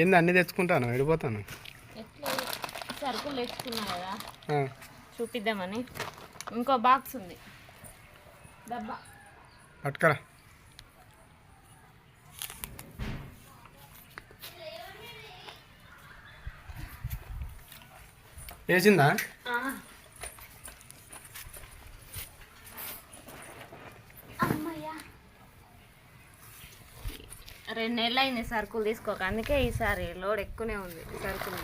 ఏంది అన్నీ తెచ్చుకుంటాను వెళ్ళిపోతాను సరుకులు తెచ్చుకున్నా కదా. చూపిద్దామని. ఇంకో బాక్స్ ఉంది. డబ్బా. పట్టుకరా. వేసిందా? రెండు నెలలు అయింది సరుకులు తీసుకోక. అందుకే ఈసారి లోడ్ ఎక్కువనే ఉంది సరుకులు.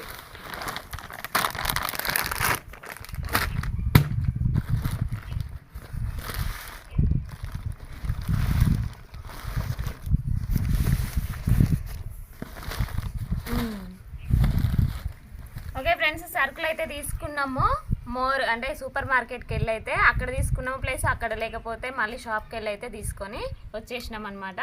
ఓకే ఫ్రెండ్స్ సరుకులు అయితే తీసుకున్నాము. మోర్ అంటే సూపర్ మార్కెట్కి వెళ్ళి అయితే అక్కడ తీసుకున్నాము ప్లస్ అక్కడ లేకపోతే మళ్ళీ షాప్కి వెళ్ళి అయితే తీసుకొని వచ్చేసినాం అనమాట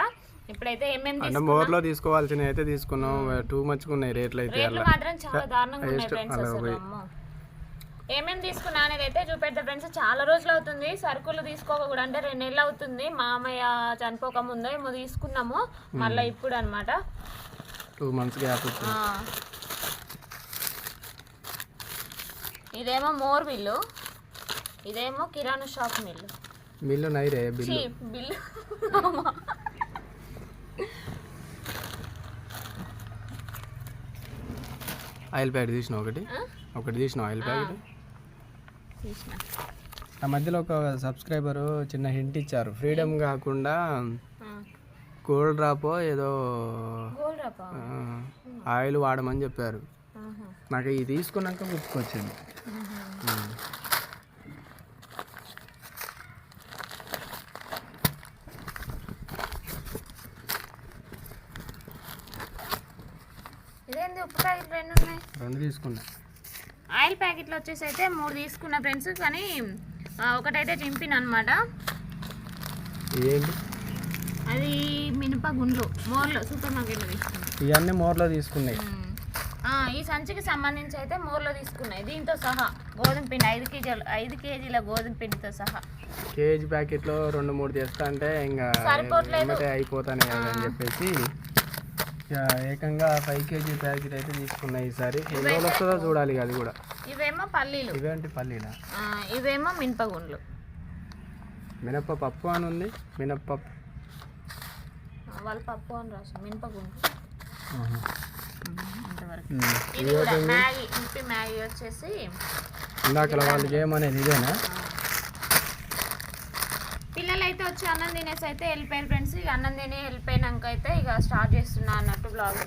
ఇప్పుడైతే ఏమేమి అంటే తీసుకున్నాం? మోర్లో తీసుకోవాల్సినవి అయితే తీసుకున్నాం. టూ మచ్గా ఉన్నాయి రేట్లు అయితే రేట్లు మాత్రం చాలా దారుణంగా ఉన్నాయి ఫ్రెండ్స్ అసలు. అమ్మో. ఏమేమి తీసుకున్నా అనేది అయితే చూపెడతా ఫ్రెండ్స్. చాలా రోజులు అవుతుంది. సరుకులు తీసుకోక కూడా అంటే రెండు నెలలు అవుతుంది. మామయ్య చనిపోక ముందో ఏమో తీసుకున్నాము. మళ్ళీ ఇప్పుడు అన్నమాట టూ మంత్స్ గ్యాప్ ఇదేమో మోర్ బిల్లు. ఇదేమో కిరాణా షాప్ మిల్లు. బిల్లు నైరే బిల్లు. బిల్లు. ఆయిల్ ప్యాకెట్ తీసిన ఒకటి? ఒకటి తీసిన ఆయిల్ ప్యాకెట్. తీసిన. ఆ మధ్యలో ఒక సబ్స్క్రైబరు చిన్న హింట్ ఇచ్చారు. ఫ్రీడమ్ కాకుండా కోల్డ్ డ్రాప్ ఏదో ఆయిల్ వాడమని చెప్పారు. నాకు ఇది తీసుకున్నాక గుర్తుకొచ్చింది. రెండు ఉన్నాయి? రెండు తీసుకున్నా. ఆయిల్ ప్యాకెట్లు వచ్చేసి అయితే మూడు తీసుకున్న ఫ్రెండ్స్ కానీ ఒకటైతే చింపిన అనమాట అది మినప గుండ్లు మోర్లో సూపర్ మార్కెట్లో తీసుకున్నాం. ఇవన్నీ మోర్లో తీసుకున్నాయి. ఈ సంచికి సంబంధించి అయితే మోర్లో తీసుకున్నాయి. దీంతో సహా గోధుమ పిండి ఐదు కేజీల ఐదు కేజీల గోధుమ పిండితో సహా. కేజీ ప్యాకెట్లో రెండు మూడు తెస్తా అంటే ఇంకా సరిపోవట్లేదు. అయిపోతానే అని చెప్పేసి ఏకంగా ఫైవ్ కేజీ ప్యాకెట్ అయితే తీసుకున్నాయి ఈసారి. ఎన్ని రోజులు వస్తుందో చూడాలి అది కూడా. ఇవేమో పల్లీలు. ఇవేంటి పల్లీలా? ఇవేమో మినప గుండ్లు మినప్ప పప్పు అని ఉంది. మినప్పప్పు వాళ్ళ పప్పు అని రాసి మినప ఉమ్. ఇది కూడా మ్యాగీ ఇంపి మ్యాగీ వచ్చేసి ఇందాక వాళ్ళకి ఏమనేది ఇదేనా? పిల్లలు అయితే వచ్చి అన్నం తినేసి అయితే వెళ్ళిపోయారు ఫ్రెండ్స్. ఇక అన్నం తిని వెళ్ళిపోయినాక అయితే ఇక స్టార్ట్ చేస్తున్నా అన్నట్టు బ్లాగ్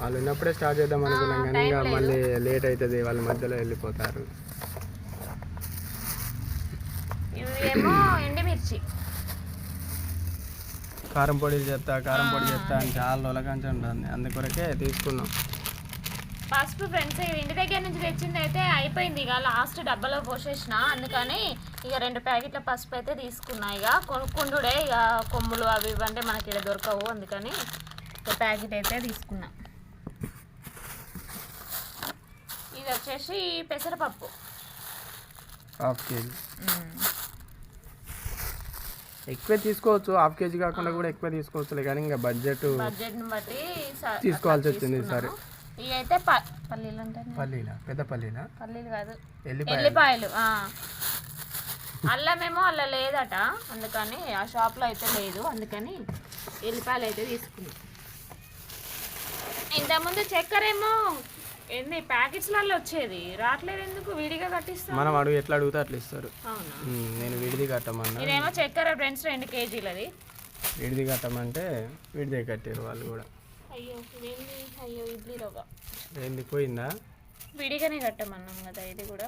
వాళ్ళు ఉన్నప్పుడే స్టార్ట్ చేద్దాం అనుకున్నాం కానీ ఇంకా మళ్ళీ లేట్ అవుతుంది వాళ్ళ మధ్యలో వెళ్ళిపోతారు. ఇవేమో ఎండిమిర్చి. కారం పొడి చేస్తా కారం పొడి చేస్తా అని చాలా రోజుల కంచి ఉంటుంది. అందుకొరకే తీసుకున్నాం. పసుపు ఫ్రెండ్స్ ఇంటి దగ్గర నుంచి తెచ్చింది అయితే అయిపోయింది. ఇక లాస్ట్ డబ్బాలో పోసేసిన. అందుకని ఇక రెండు ప్యాకెట్ల పసుపు అయితే తీసుకున్నా. ఇక కొనుక్కుండుడే ఇక కొమ్ములు అవి ఇవి అంటే మనకి ఇక్కడ దొరకవు. అందుకని ఒక ప్యాకెట్ అయితే తీసుకున్నా. ఇది వచ్చేసి పెసరపప్పు. Half KG. ఎక్కువ తీసుకోవచ్చు హాఫ్ కేజీ కాకుండా కూడా ఎక్కువ తీసుకోవచ్చులే కానీ ఇంకా బడ్జెట్ బడ్జెట్ని బట్టి తీసుకోవాల్సి వచ్చింది ఈసారి ఇవి అయితే పల్లీలు అంటే పల్లీలా? పెద్ద పల్లీలా? పల్లీలు కాదు. ఎల్లిపాయ ఎల్లిపాయలు ఆ. అల్లమేమో అల్ల లేదట అందుకని ఆ షాప్లో అయితే లేదు అందుకని ఎల్లిపాయలు అయితే తీసుకున్నాం. ఇంతకుముందు చక్కెర ఏమో ఏంది ప్యాకెట్స్లలో వచ్చేది? రావట్లేదు ఎందుకు? విడిగా కట్టిస్తాం మనం అడుగు ఎట్లా అడిగితే అట్లా ఇస్తారు. నేను విడిది కట్టమన్నా. ఇదేమో చక్కెర ఫ్రెండ్స్ రెండు కేజీలది. విడిది కట్టమంటే విడిదే కట్టారు వాళ్ళు కూడా. అయ్యో అయ్యో ఇడ్లీ రవ్వ. ఏంది పోయిందా? విడిగానే కట్టమన్నాం కదా ఇది కూడా.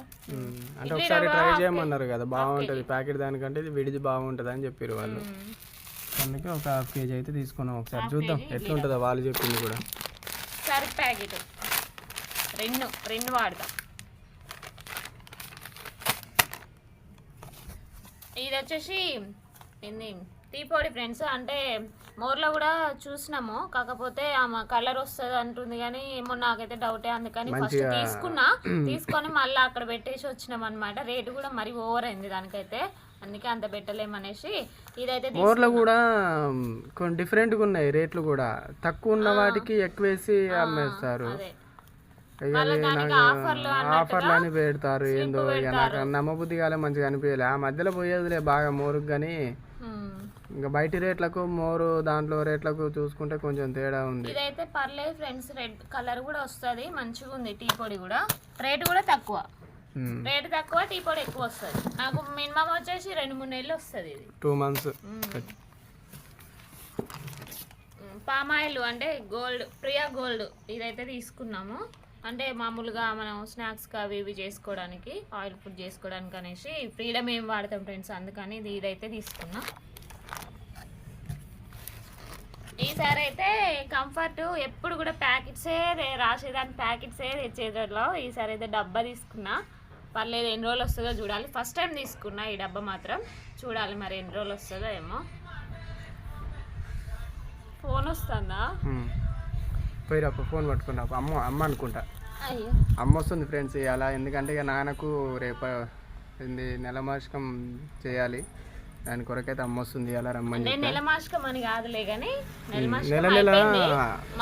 అంటే ఒకసారి ట్రై చేయమన్నారు కదా బాగుంటుంది. ప్యాకెట్ దానికంటే ఇది విడిది బాగుంటుంది అని చెప్పారు వాళ్ళు. అందుకే ఒక హాఫ్ కేజీ అయితే తీసుకున్నాం ఒకసారి. చూద్దాం ఎట్లుంటుందో వాళ్ళు చెప్పింది కూడా. Surf packet. రెండు రెండు వాడతా. ఇది వచ్చేసి ఏంది? టీ పొడి ఫ్రెండ్స్ అంటే మోర్లో కూడా చూసినాము. కాకపోతే ఆమె కలర్ వస్తుంది అంటుంది కానీ ఏమో నాకైతే డౌటే. అందుకని ఫస్ట్ తీసుకున్నా. తీసుకొని మళ్ళీ అక్కడ పెట్టేసి వచ్చినాం అనమాట రేటు కూడా మరి ఓవర్ అయింది దానికైతే. అందుకే అంత పెట్టలేమనేసి ఇదైతే మోర్లో కూడా కొన్ని డిఫరెంట్గా ఉన్నాయి రేట్లు కూడా. తక్కువ ఉన్న వాటికి ఎక్కువ వేసి అమ్మేస్తారు. అదే ఇక వాళ్ళ అది దానికి నాకు ఆఫర్లు అని పెడతారు ఏందో ఇక నాకు నమ్మబుద్ధి కాలే మంచిగా అనిపించలే. ఆ మధ్యలో పోయేదిలే బాగా మోరుకు కానీ. ఇంకా బయటి రేట్లకు మోరు దాంట్లో రేట్లకు చూసుకుంటే కొంచెం తేడా ఉంది. ఇదైతే పర్లేదు ఫ్రెండ్స్. రెడ్ కలర్ కూడా వస్తుంది. మంచిగా ఉంది టీ పొడి కూడా. రేట్ కూడా తక్కువ. రేట్ తక్కువ టీ పొడి ఎక్కువ వస్తుంది. నాకు మినిమం వచ్చేసి రెండు మూడు నెలలు వస్తుంది ఇది. టూ మంత్స్ పామాయిల్ అంటే గోల్డ్ ప్రియా గోల్డ్ ఇదైతే తీసుకున్నాము. అంటే మామూలుగా మనం స్నాక్స్ అవి ఇవి చేసుకోవడానికి ఆయిల్ ఫుడ్ చేసుకోవడానికి అనేసి ఫ్రీడమ్ ఏం వాడతాం ఫ్రెండ్స్ అందుకని ఇది ఇదైతే తీసుకున్నా. ఈసారి అయితే కంఫర్ట్ ఎప్పుడు కూడా ప్యాకెట్సే రాసేదాని ప్యాకెట్సే తెచ్చేటట్లో ఈసారి అయితే డబ్బా తీసుకున్నా. పర్లేదు ఎన్ని రోజులు వస్తుందో చూడాలి. ఫస్ట్ టైం తీసుకున్నా ఈ డబ్బా మాత్రం. చూడాలి మరి ఎన్ని రోజులు వస్తుందో ఏమో. ఫోన్ వస్తుందా? మ్. పోయిరా ఫోన్ పట్టుకున్నా అమ్మ అమ్మ అనుకుంటా. అమ్మ వస్తుంది ఫ్రెండ్స్ అలా ఎందుకంటే ఇక నాన్నకు రేపు ఇది నెల మాసకం చేయాలి. దాని కొరకైతే అమ్మ వస్తుంది అలా రమ్మని అని కాదులే కానీ నెల నెల.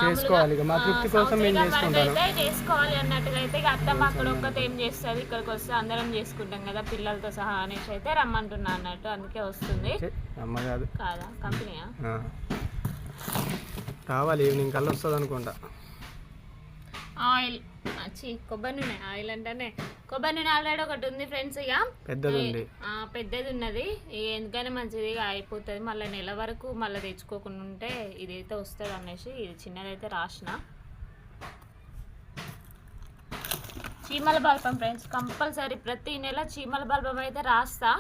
చేసుకోవాలి ఇక. మా తృప్తి కోసం వరకు చేసుకుంటాను చేసుకోవాలి అన్నట్టుగా అయితే ఇక అత్తమ్మ అక్కడ ఒక్కతే ఏం చేస్తుంది? ఇక్కడికి వస్తే అందరం చేసుకుంటాం కదా పిల్లలతో సహా అనేసి అయితే రమ్మంటున్నా అన్నట్టు అందుకే వస్తుంది. అమ్మ కాదు. కాదా? కంపెనీయా. రావాలి ఈవినింగ్ కల్లా వస్తుంది అనుకుంటా ఆయిల్ చి కొబ్బరి నూనె ఆయిల్ అంటేనే. కొబ్బరి నూనె ఆల్రెడీ ఒకటి ఉంది ఫ్రెండ్స్ ఇక పెద్దది ఉంది ఆ, పెద్దది ఉన్నది ఎందుకైనా మంచిది అయిపోతుంది. మళ్ళీ నెల వరకు మళ్ళీ తెచ్చుకోకుండా ఉంటే ఇదైతే వస్తుంది అనేసి ఇది చిన్నదైతే రాసిన. చీమల బల్బం ఫ్రెండ్స్ కంపల్సరీ ప్రతి నెల చీమల బల్బం అయితే రాస్తా.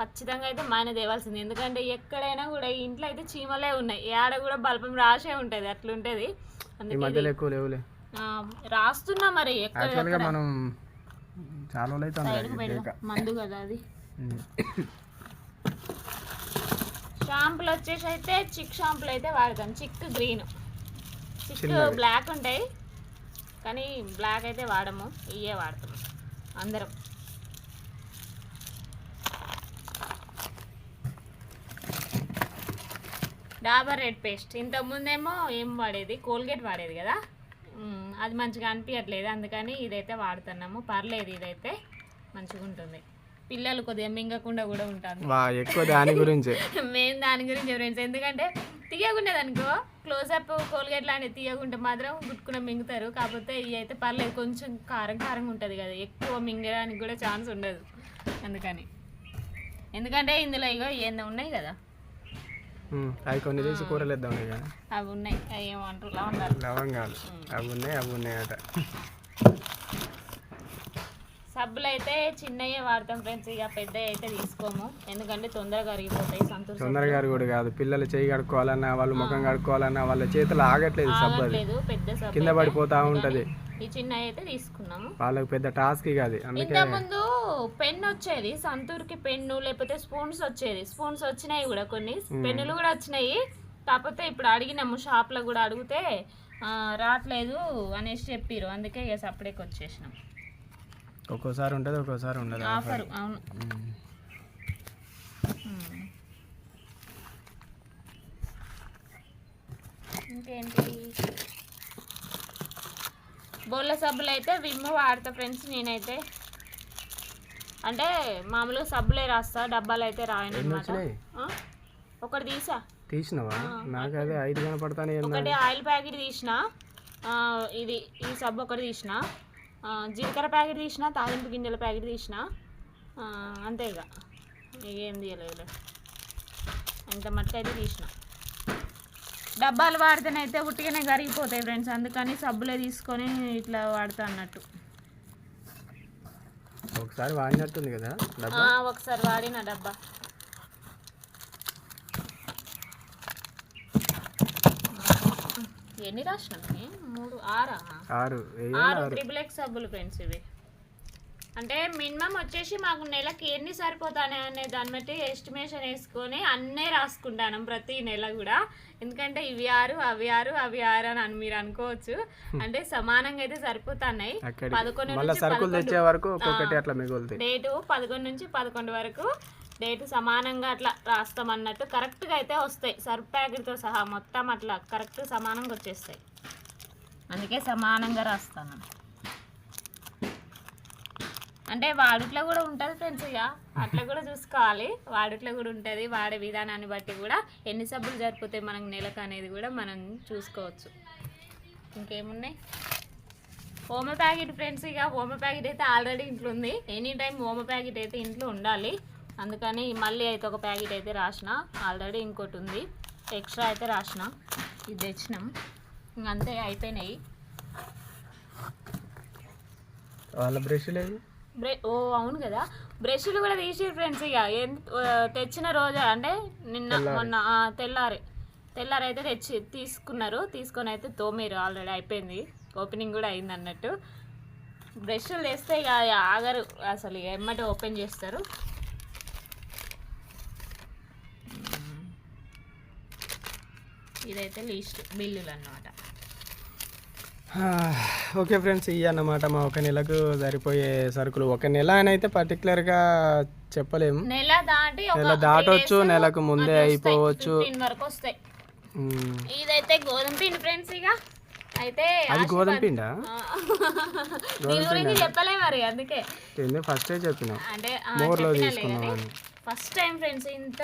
ఖచ్చితంగా అయితే మా ఆయన తేవాల్సింది. ఎందుకంటే ఎక్కడైనా కూడా ఇంట్లో అయితే చీమలే ఉన్నాయి. ఏడ కూడా బల్బం రాసే ఉంటుంది అట్లుంటది. అందుకే రాస్తున్నా మరి ఎక్కడ మనం చాలా మందు కదా అది. షాంపులు వచ్చేసి అయితే చిక్ షాంపులు అయితే వాడతాం. చిక్ గ్రీన్. చిక్. బ్లాక్ ఉంటాయి. కానీ బ్లాక్ అయితే వాడము. ఇవే వాడతాం. అందరం. Dabur red paste. ఇంతకుముందేమో ఏం వాడేది? కోల్గేట్ వాడేది కదా? అది మంచిగా అనిపించట్లేదు అందుకని ఇదైతే వాడుతున్నాము. పర్లేదు ఇదైతే మంచిగా ఉంటుంది పిల్లలు కొద్దిగా మింగకుండా కూడా ఉంటుంది వా ఎక్కువ దాని గురించే. మేము దాని గురించి ఫ్రెండ్స్ ఎందుకంటే తీయగుండేది అనుకో క్లోజప్ కోల్గేట్ లాంటివి తీయకుంటే మాత్రం గుట్టుకున్న మింగుతారు. కాకపోతే ఇవి అయితే పర్లేదు. కొంచెం కారం కారంగా ఉంటుంది కదా. ఎక్కువ మింగడానికి కూడా ఛాన్స్ ఉండదు. అందుకని. ఎందుకంటే ఇందులో ఇగో ఏందో ఉన్నాయి కదా. అవి కొన్ని తీసి కూరలు వేద్దాం ఇక. అవి ఉన్నాయి. అవి ఏమంటారు లవంగాలు. లవంగాలు. అవి ఉన్నాయి అవి ఉన్నాయి అట సబ్బులు అయితే చిన్నయ్యే వాడతాం ఫ్రెండ్స్ ఇక పెద్ద అయితే తీసుకోము. ఎందుకంటే తొందరగా కరిగిపోతాయి సంతూర్ తొందరగా కూడా కాదు. పిల్లలు చేయి కడుక్కోవాలన్నా వాళ్ళు ముఖం కడుక్కోవాలన్నా వాళ్ళ చేతులు ఆగట్లేదు సబ్బు పెద్ద కింద. పడిపోతా ఉంటది. ఈ చిన్న అయితే తీసుకున్నాము. వాళ్ళకి పెద్ద టాస్క్ అందుకే ఇంత ముందు పెన్ వచ్చేది సంతూర్కి పెన్ను లేకపోతే స్పూన్స్ వచ్చేది. స్పూన్స్ వచ్చినాయి కూడా కొన్ని. పెన్నులు కూడా వచ్చినాయి. కాకపోతే ఇప్పుడు అడిగినాము షాప్లో కూడా అడిగితే రావట్లేదు అనేసి చెప్పిరు అందుకే ఇక సపరేట్కి వచ్చేసినాం. ఒక్కోసారి ఉంటుంది ఒక్కోసారి ఉండదు ఆఫర్. అవును. ఇంకేంటి? బోళ్ళ సబ్బులు అయితే విమ్ వాడతా ఫ్రెండ్స్ నేనైతే. అంటే మామూలుగా సబ్బులే రాస్తా డబ్బాలు అయితే రాయను అనమాట ఒకటి తీసా. తీసినవా? నాకు అదే ఐదు కనపడతానే ఒకటి ఆయిల్ ప్యాకెట్ తీసిన ఇది ఈ సబ్బు ఒకటి తీసిన జీలకర్ర ప్యాకెట్ తీసిన తాలింపు గింజల ప్యాకెట్ తీసిన అంతే ఇక. ఇక ఏం తీయలేదు ఇంత మట్టుకు అయితే తీసిన. డబ్బాలు వాడితేనైతే ఉట్టిగానే కరిగిపోతాయి ఫ్రెండ్స్ అందుకని సబ్బులే తీసుకొని ఇట్లా వాడతా అన్నట్టు. ఒకసారి వాడినట్టుంది కదా ఒకసారి వాడిన డబ్బా. ఎన్ని రాసినాం మూడు ఆరా? ఆరు ఆరు త్రిబుల్ ఎక్స్ సబ్బులు ఫ్రెండ్స్ ఇవి. అంటే మినిమం వచ్చేసి మాకు నెలకి ఎన్ని సరిపోతానే అనే దాన్ని బట్టి ఎస్టిమేషన్ వేసుకొని అన్నే రాసుకుంటాను ప్రతి నెల కూడా. ఎందుకంటే ఇవి ఆరు అవి ఆరు అవి ఆరు అని అని మీరు అనుకోవచ్చు. అంటే సమానంగా అయితే సరిపోతున్నాయి. పదకొండు డేటు పదకొండు నుంచి పదకొండు వరకు డేట్ సమానంగా అట్లా రాస్తాం అన్నట్టు కరెక్ట్గా అయితే వస్తాయి. సర్ఫ్ ప్యాకెట్తో సహా మొత్తం అట్లా కరెక్ట్ సమానంగా వచ్చేస్తాయి. అందుకే సమానంగా రాస్తాను. అంటే వాడుట్లో కూడా ఉంటుంది ఫ్రెండ్స్ ఇక అట్లా కూడా చూసుకోవాలి. వాడుట్లో కూడా ఉంటుంది. వాడే విధానాన్ని బట్టి కూడా ఎన్ని సబ్బులు జరిపితే మనకు నెలకు అనేది కూడా మనం చూసుకోవచ్చు. ఇంకేమున్నాయి? హోమ ప్యాకెట్ ఫ్రెండ్స్ ఇక హోమ ప్యాకెట్ అయితే ఆల్రెడీ ఇంట్లో ఉంది. ఎనీ టైం హోమ ప్యాకెట్ అయితే ఇంట్లో ఉండాలి. అందుకని మళ్ళీ అయితే ఒక ప్యాకెట్ అయితే రాసిన. ఆల్రెడీ ఇంకోటి ఉంది. ఎక్స్ట్రా అయితే రాసిన. ఇది తెచ్చినాం. ఇంక అంతే అయిపోయినాయి. వాళ్ళ బ్రష్ లేదు బ్రె ఓ అవును కదా. బ్రష్లు కూడా తీసి ఫ్రెండ్స్ ఇక ఆ, తెచ్చిన రోజు? అంటే నిన్న మొన్న తెల్లారి. తెల్లారి అయితే తెచ్చి తీసుకున్నారు. తీసుకొని అయితే తోమేరు ఆల్రెడీ అయిపోయింది. ఓపెనింగ్ కూడా అయింది అన్నట్టు. బ్రష్లు తెస్తే ఇక ఆగరు. అసలు ఇక ఎమ్మటి ఓపెన్ చేస్తారు. ఇదైతే లిస్ట్ బిల్లులు అన్నమాట. ఓకే ఫ్రెండ్స్ ఇవి అన్నమాట మా ఒక నెలకు సరిపోయే సరుకులు. ఒక నెల అని అయితే పర్టికులర్గా చెప్పలేము. నెల దాటి నెల దాటొచ్చు నెలకు ముందే అయిపోవచ్చు. ఫిఫ్టీన్ వరకు వస్తాయి. ఉమ్, ఇదైతే గోధుమ పిండి ఫ్రెండ్స్ ఇక అయితే అది గోధుమ పిండా? దీని గురించి చెప్పలే మరి అందుకే. ఏంది ఫస్టే చెప్పినాం? అంటే మోర్లో తీసుకున్నాం ఫస్ట్ టైం ఫ్రెండ్స్ ఇంత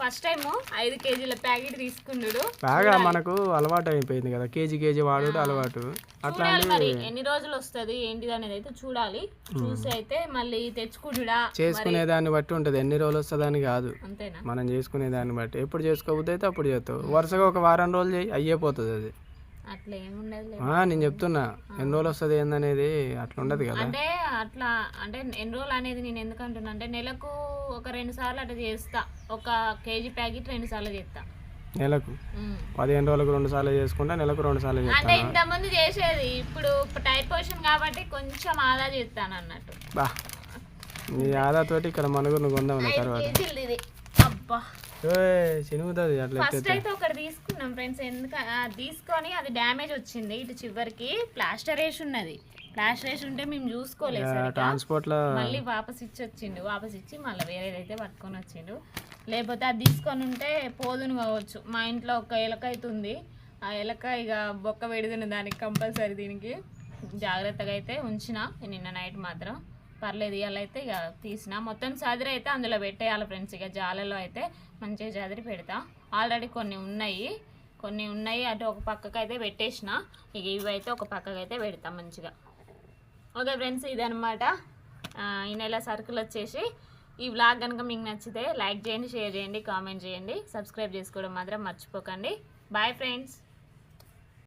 ఫస్ట్ టైం ఐదు కేజీల ప్యాకెట్ తీసుకున్నాడు. బాగా మనకు అలవాటు అయిపోయింది కదా కేజీ కేజీ వాడు అలవాటు. అట్లా మరి ఎన్ని రోజులు వస్తుంది ఏంటిది అనేది అయితే చూడాలి. చూసి అయితే మళ్ళీ తెచ్చుకుంటుడా చేసుకునే దాన్ని బట్టి ఉంటుంది ఎన్ని రోజులు వస్తుందని కాదు. అంతేనా? మనం చేసుకునే దాన్ని బట్టి. ఎప్పుడు చేసుకోబోతే అయితే అప్పుడు చేస్తావు. వరుసగా ఒక వారం రోజులు అయ్యేపోతుంది అది. అట్లా ఏముండదు నేను చెప్తున్నా. ఎన్ని రోజులు వస్తుంది ఏందనేది అట్లా ఉండదు కదా. అంటే అట్లా అంటే ఎన్ని రోజులు అనేది నేను ఎందుకు అంటున్నా అంటే నెలకు ఒక రెండు సార్లు అట్లా చేస్తా. ఒక కేజీ ప్యాకెట్ రెండు సార్లు చేస్తా. నెలకు. పదిహేను రోజులకు రెండు సార్లు చేసుకుంటా నెలకు రెండు సార్లు అంటే ఇంతకుముందు చేసేది. ఇప్పుడు టైట్ పొజిషన్ కాబట్టి కొంచెం ఆదా చేస్తాను అన్నట్టు. బా. నీ ఆదాతోటి ఇక్కడ మనుగురు కొందాం తర్వాత. అబ్బా. అట్లా ఫస్ట్ అయితే ఒకటి తీసుకున్నాం ఫ్రెండ్స్ ఎందుకు తీసుకొని అది డ్యామేజ్ వచ్చింది ఇటు చివరికి ప్లాస్టర్ వేసి ఉన్నది. ప్లాస్టర్ వేసి ఉంటే మేము చూసుకోలేదు సరిగ్గా. ట్రాన్స్పోర్ట్లో మళ్ళీ వాపస్ ఇచ్చి వచ్చిండు వాపస్ ఇచ్చి మళ్ళీ వేరేదైతే పట్టుకొని వచ్చిండు. లేకపోతే అది తీసుకొని ఉంటే పోదును కావచ్చు. మా ఇంట్లో ఒక ఎలక అయితే ఉంది ఆ ఎలక ఇక బొక్క పెడుతుంది దానికి కంపల్సరీ దీనికి జాగ్రత్తగా అయితే ఉంచిన. నిన్న నైట్ మాత్రం. పర్లేదు ఇవాళ అయితే ఇక తీసిన. మొత్తం చదిరి అయితే అందులో పెట్టేయాలి ఫ్రెండ్స్. ఇక జాలలో అయితే మంచిగా చదిరి పెడతా. ఆల్రెడీ కొన్ని ఉన్నాయి. కొన్ని ఉన్నాయి అటు ఒక పక్కకైతే అయితే పెట్టేసిన. ఇక ఇవైతే ఒక పక్కకు అయితే పెడతా మంచిగా. ఓకే ఫ్రెండ్స్ ఇదనమాట ఈ నెల సరుకులు వచ్చేసి ఈ వ్లాగ్ కనుక మీకు నచ్చితే లైక్ చేయండి షేర్ చేయండి కామెంట్ చేయండి. సబ్స్క్రైబ్ చేసుకోవడం మాత్రం మర్చిపోకండి. Bye friends.